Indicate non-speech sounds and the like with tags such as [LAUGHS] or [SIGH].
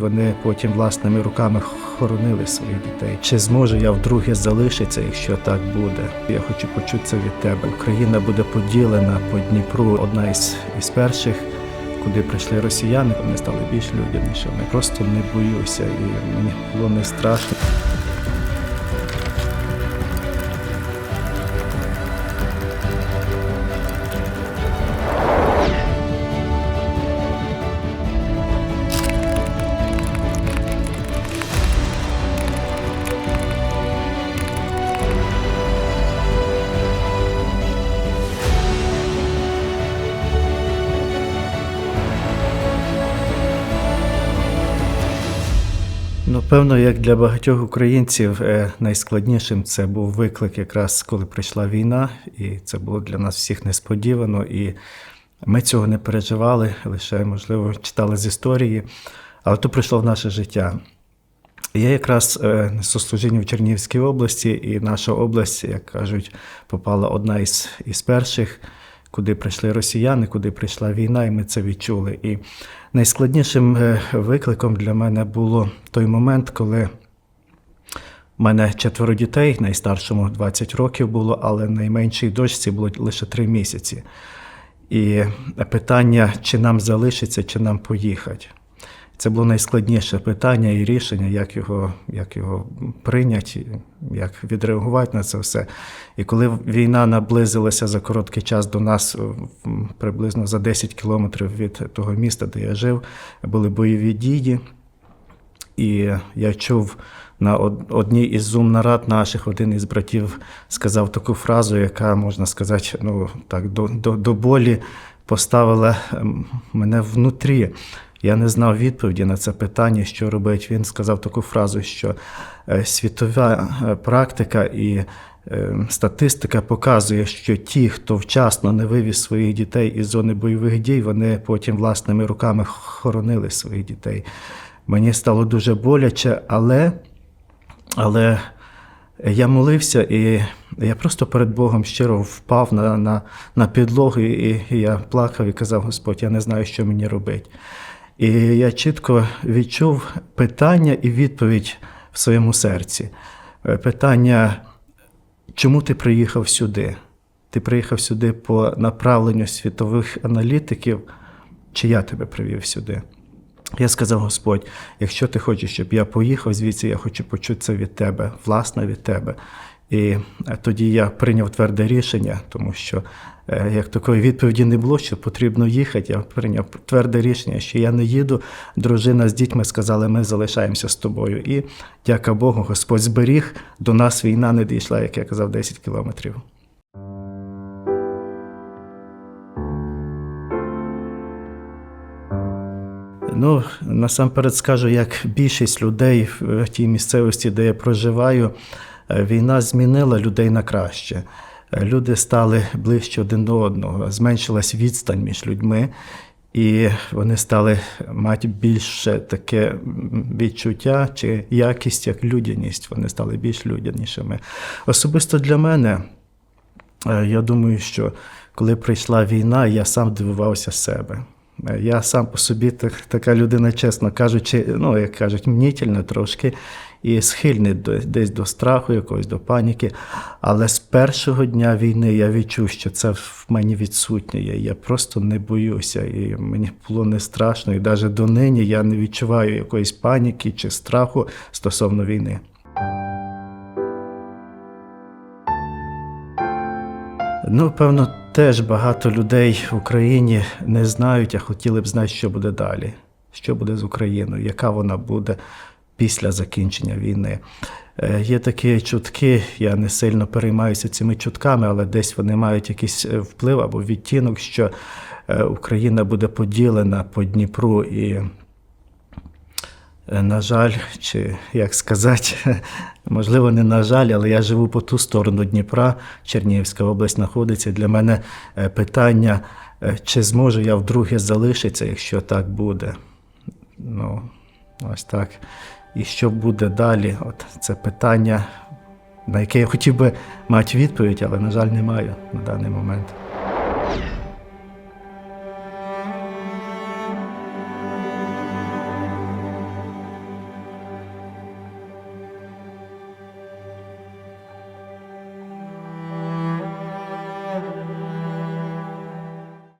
Вони потім власними руками хоронили своїх дітей. Чи зможу я вдруге залишитися, якщо так буде? Я хочу почути це від тебе. Україна буде поділена по Дніпру. Одна із, із перших, куди прийшли росіяни, вони стали більш людянішими. Просто не боюся, і мені було не страшно. Ну, певно, як для багатьох українців, е, найскладнішим це був виклик, якраз коли прийшла війна, і це було для нас всіх несподівано. І ми цього не переживали, лише, можливо, читали з історії, але то прийшло в наше життя. Я якраз несу служіння в Чернігівській області, і наша область, як кажуть, попала одна із, із перших, куди прийшли росіяни, куди прийшла війна, і ми це відчули. І найскладнішим е, викликом для мене було той момент, коли у мене четверо дітей, найстаршому 20 років було, але найменшій дочці було лише 3 місяці. І питання, чи нам залишиться, чи нам поїхати. Це було найскладніше питання і рішення, як його, як його прийняти, як відреагувати на це все. І коли війна наблизилася за короткий час до нас, приблизно за 10 кілометрів від того міста, де я жив, були бойові дії. І я чув на одній із зум-нарад наших один із братів сказав таку фразу, яка, можна сказати, ну так, до, до, до болі поставила ем, мене внутрі. Я не знав відповіді на це питання, що робити. Він сказав таку фразу, що е, світова е, практика і е, статистика показує, що ті, хто вчасно не вивіз своїх дітей із зони бойових дій, вони потім власними руками хоронили своїх дітей. Мені стало дуже боляче, але, але я молився і я просто перед Богом щиро впав на, на, на підлогу, і, і я плакав і казав: Господь, я не знаю, що мені робити. І я чітко відчув питання і відповідь в своєму серці. Е, Питання, чому ти приїхав сюди? Ти приїхав сюди по направленню світових аналітиків, чи я тебе привів сюди? Я сказав, Господь, якщо ти хочеш, щоб я поїхав звідси, я хочу почути це від тебе, власне від тебе. І е, тоді я прийняв тверде рішення, тому що як такої відповіді не було, що потрібно їхати, я прийняв тверде рішення, що я не їду. Дружина з дітьми сказали, ми залишаємося з тобою. І дяка Богу, Господь зберіг. До нас війна не дійшла, як я казав, 10 кілометрів. Ну, насамперед скажу, як більшість людей в тій місцевості, де я проживаю, е, війна змінила людей на краще. Люди стали ближче один до одного, зменшилась відстань між людьми, і вони стали мати більше таке відчуття чи якість, як людяність. Вони стали більш людянішими. Особисто для мене, е, я думаю, що коли прийшла війна, я сам дивувався себе. Е, Я сам по собі так, така людина, чесно кажучи, ну, як кажуть, мнітельна трошки і схильний десь до страху, якогось до паніки. Але з першого дня війни я відчув, що це в мені відсутнє. Я просто не боюся, і мені було не страшно. І навіть донині я не відчуваю якоїсь паніки чи страху стосовно війни. Ну, певно, теж багато людей в Україні не знають, а хотіли б знати, що буде далі, що буде з Україною, яка вона буде після закінчення війни. Е, Є такі чутки, я не сильно переймаюся цими чутками, але десь вони мають якийсь е, вплив або відтінок, що е, Україна буде поділена по Дніпру і На жаль, чи як сказати, [LAUGHS] можливо, не на жаль, але я живу по ту сторону Дніпра, Чернігівська область знаходиться. Для мене питання, чи зможу я вдруге залишитися, якщо так буде. Ну, ось так. І що буде далі? От це питання, на яке я хотів би мати відповідь, але, на жаль, не маю на даний момент.